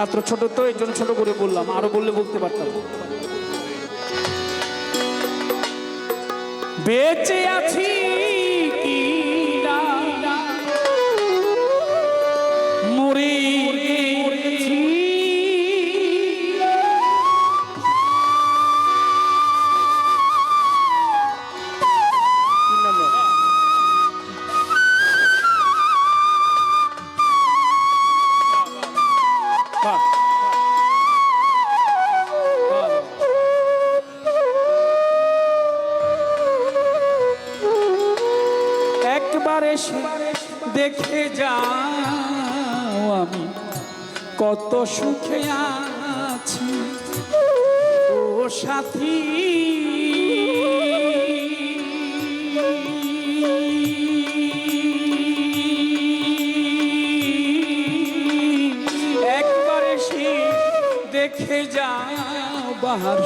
রাত্র ছোট তো এই জন্য ছোট করে বললাম। আরও বললে বলতে পারতাম। বেঁচে আছি। কত সুখে আছি। ও সাথী। একবার এসে দেখে যা বাহার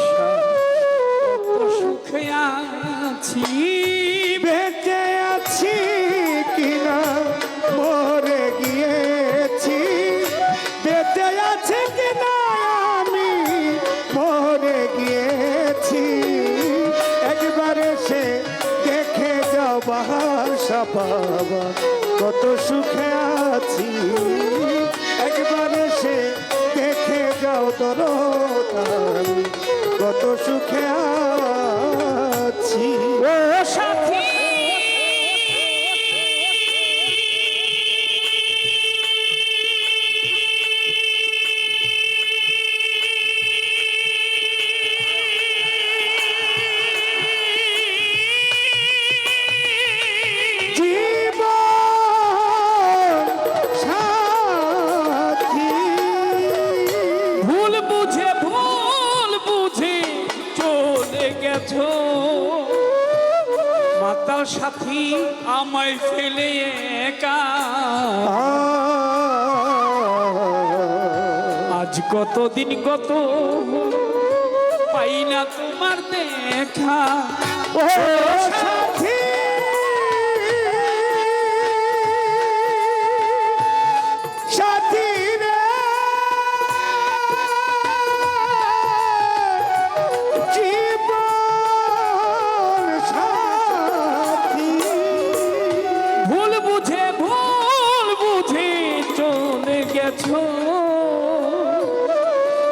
বাবা কত সুখে আছি। একবার এসে দেখে যাও তোর কত সুখে আছি। আমায় ফেলে একা আজ কতদিন কত পাই না তোমার দেখা ও সাথী গেছো।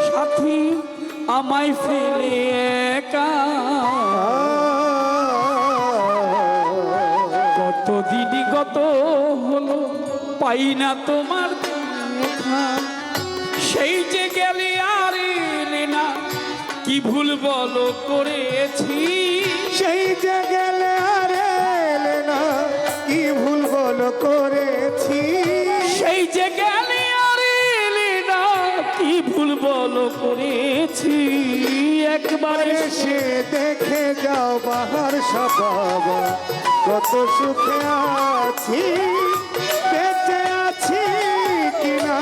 সাথী আমায় ফেলে একা। গত হলো পাই না তোমার দেখা। সেই যে গেলে আর না, কি ভুল বলো করেছি? সেই যে গেলে আর না, কি ভুল বল করেছি? একবার এসে দেখে যাও বাহার বাবা কত সুখে আছি, বেঁচে আছি কিনা,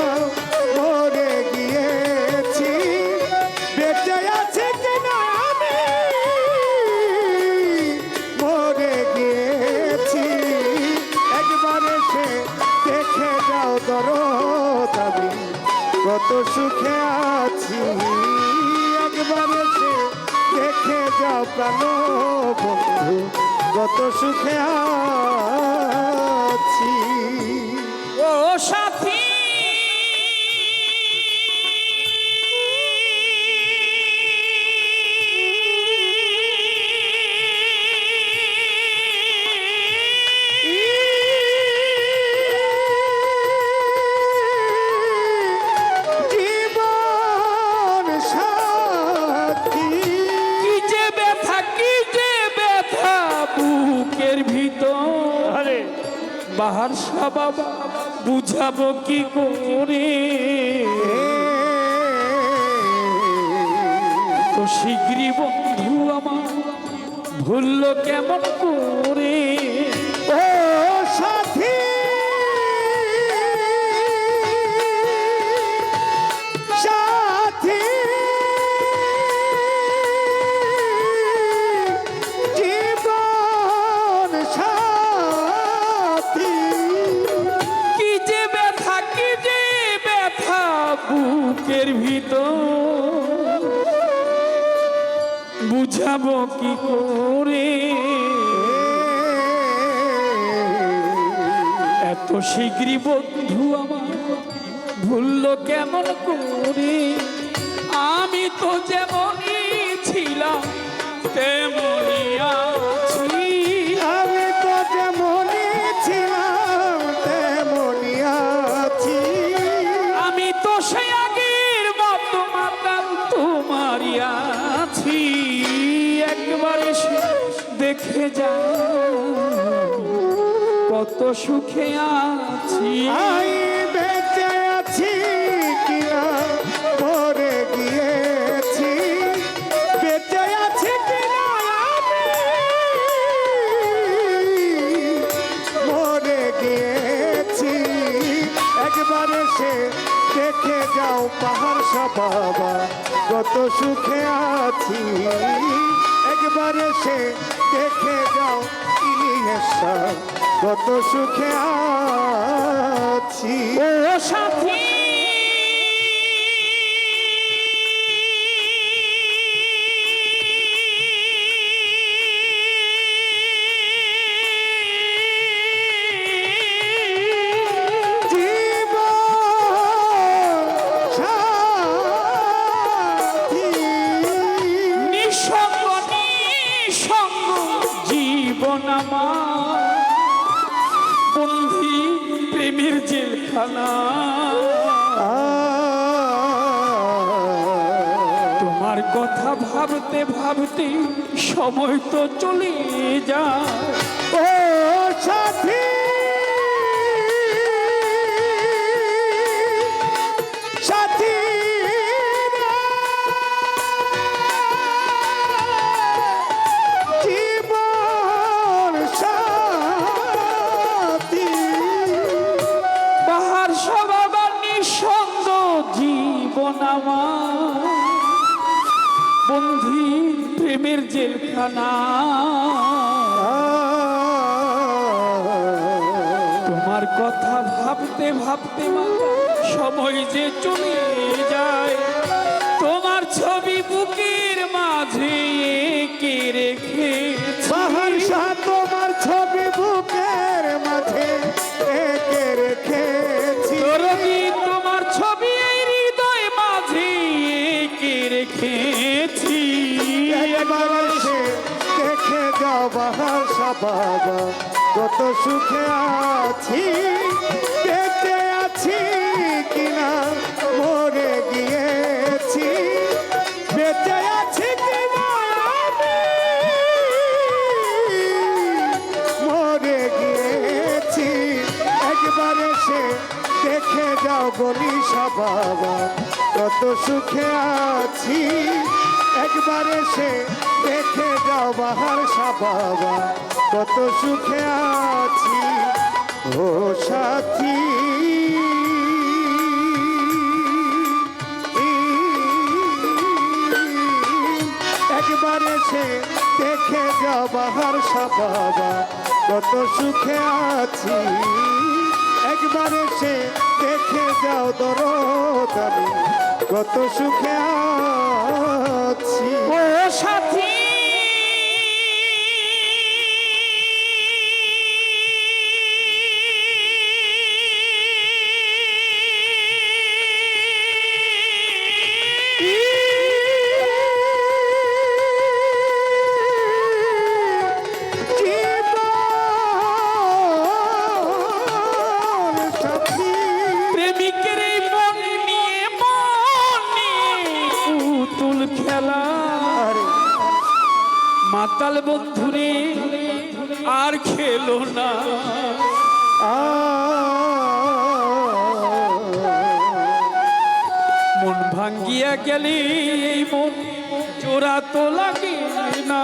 মরে গিয়েছি। বেঁচে আছি কিনা মরে গিয়েছি। একবার এসে দেখে যাও দরদাবি কত সুখে আছি। একবার এসে দেখে যাও প্রাণ বন্ধু কত সুখে আছি। ও সাথী বাবা বুঝাবো কি করে? তো শীঘ্রই বন্ধু আমার ভুললো কেমন করে? বুঝাবো কি করে? এত শীঘ্রই বন্ধু আমার ভুলল কেমন করে? আমি তো যেমনই ছিলাম, তেমনই দেখে যাও কত সুখে আছি। আই বেঁচে আছি গিয়েছি। গিয়েছি। একবার এসে দেখে যাও পাহাড় বাবা কত সুখে আছি। একবার সে দেখে যাও ইলিয়াসা কত সুখে আছি। ও সাথী প্রেমের জেলখানা। তোমার কথা ভাবতে ভাবতে সময় তো চলে যায়। ও সাথী! জেলখানা তোমার কথা ভাবতে ভাবতে সময় যে চলে যায়। তোমার ছবি বুকের মাঝে বাহার শাহ তোমার ছবি বুকের মাঝে একে রেখেছি। রবি তোমার ছবি হৃদয় মাঝে এঁকে রেখেছি। একবার বাহার শাহ বাবা কত সুখে আছি, বেঁচে আছি কিনা মরে গিয়েছি। বেঁচে আছি কিনা মরে গিয়েছি। একবার এসে দেখে যাও গলিশা বাবা কত সুখে আছি একবার এসে দেখে যাও বাহার বাবা। কত সুখে আছি, ও সাথী। একবার এসে দেখে যাও বাহার বাবা। কত সুখে আছি, একবার এসে দেখে যাও দরদারি কত সুখে আছি মাতাল বন্ধুরে আর খেলো না। মন ভাঙ্গিয়া গেলে মন জোড়া তো লাগে না।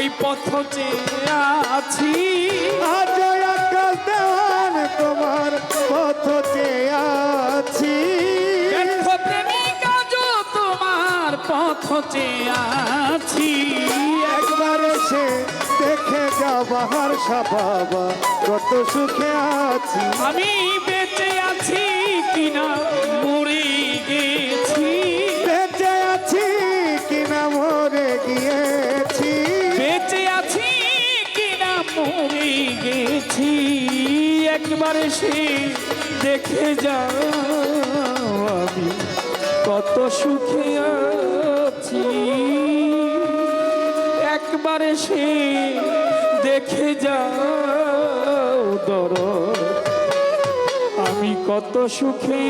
ওই পথ চেয়ে আছি। আজ আকাশ দেওয়ান তোমার আছি। ব্যর্থ প্রেমিক আজও তোমার পথ চেয়ে আছি। একবার এসে দেখে যাও বাহার বাবা কত সুখে আছি। আমি একবার সে দেখে যাও আমি কত সুখে আছি। একবার সে দেখে যাও দর আমি কত সুখে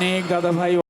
অনেক দাদা ভাই